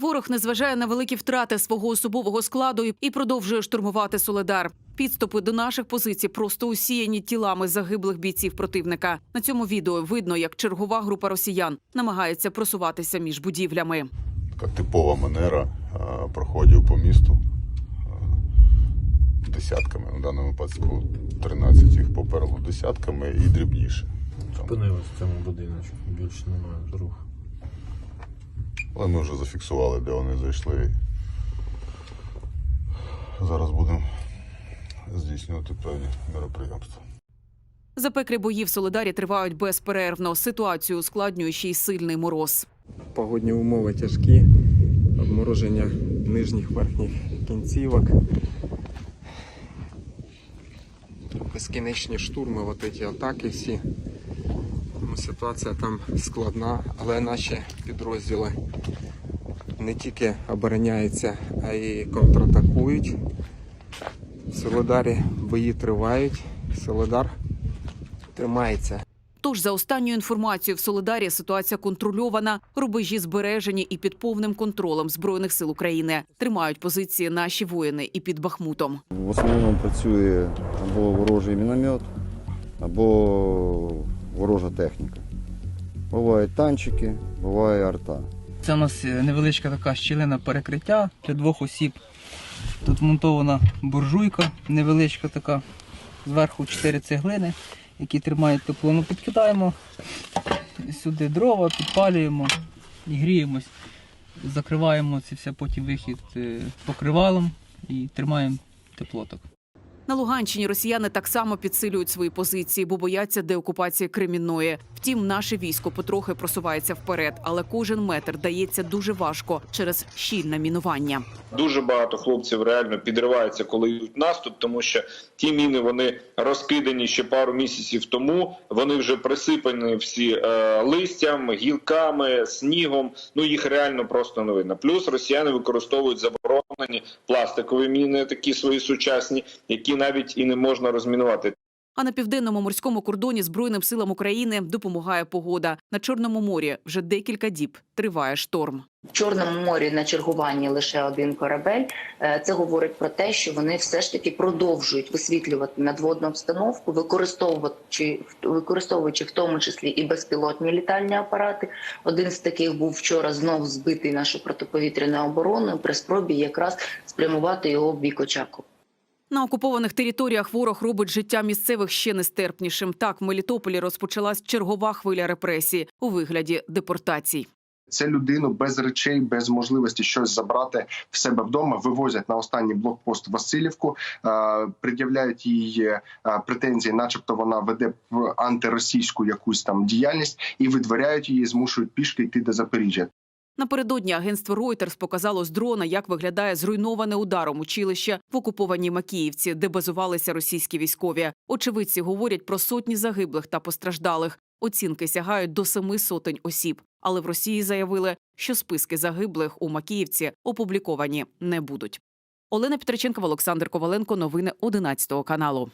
Ворог не зважає на великі втрати свого особового складу і- продовжує штурмувати Соледар. Підступи до наших позицій просто усіяні тілами загиблих бійців противника. На цьому відео видно, як чергова група росіян намагається просуватися між будівлями. така типова манера проходів по місту десятками. На даному випадку 13 їх попереду десятками і дрібніше. Там. В цьому будиночку, більше немає руху. Але ми вже зафіксували, де вони зайшли. Зараз будемо здійснювати певні мероприємства. Запеклі бої в Соледарі тривають безперервно. Ситуацію ускладнює ще й сильний мороз. Погодні умови тяжкі, обмороження нижніх верхніх кінцівок. Безкінечні штурми, от ці атаки всі. Тому Ситуація там складна, але наші підрозділи не тільки обороняються, а й контратакують. В Солидарі бої тривають, Солидар тримається. Тож, за останньою інформацією, в Солидарі ситуація контрольована, рубежі збережені і під повним контролем збройних сил України тримають позиції наші воїни і під Бахмутом. В основному працює або ворожий міномет, або ворожа техніка. Бувають танчики, буває арта. Це у нас е, невеличка така щілина перекриття для двох осіб. Тут монтована буржуйка невеличка така. Зверху чотири цеглини, які тримають тепло. Ми підкидаємо сюди дрова, підпалюємо і гріємось. Закриваємо це все потім вихід е, покривалом і тримаємо тепло так. На Луганщині росіяни так само підсилюють свої позиції, бо бояться деокупації Кремінної. Втім, наше військо потрохи просувається вперед, але кожен метр дається дуже важко через щільне мінування. Дуже багато хлопців реально підриваються, коли йдуть наступ, тому що ті міни вони розкидані ще пару місяців тому. Вони вже присипані всі е, листям, гілками, снігом. Ну їх реально просто не видно. Плюс росіяни використовують заборонені пластикові міни, такі свої сучасні, які навіть і не можна розмінувати. А на південному морському кордоні Збройним силам України допомагає погода. На Чорному морі вже декілька діб триває шторм. В Чорному морі на чергуванні лише один корабель. Е, Це говорить про те, що вони все ж таки продовжують висвітлювати надводну обстановку, використовуючи використовуючи в тому числі і безпілотні літальні апарати. Один з таких був вчора знов збитий нашою протиповітряною обороною при спробі якраз спрямувати його в бік Очаку. На окупованих територіях ворог робить життя місцевих ще нестерпнішим. Так, в Мелітополі розпочалась чергова хвиля репресій у вигляді депортацій. Це людину без речей, без можливості щось забрати в себе вдома. Вивозять на останній блокпост Васильівку, е, пред'являють їй е, претензії, начебто вона веде антиросійську якусь там діяльність, і видворяють її, змушують пішки йти до Запоріжжя. Напередодні агентство Reuters показало з дрона, як виглядає зруйноване ударом училище в окупованій Макіївці, де базувалися російські військові. Очевидці говорять про сотні загиблих та постраждалих. Оцінки сягають до семи сотень осіб. Але в Росії заявили, що списки загиблих у Макіївці опубліковані не будуть. Олена Петриченкова, Олександр Коваленко. Новини 11 каналу.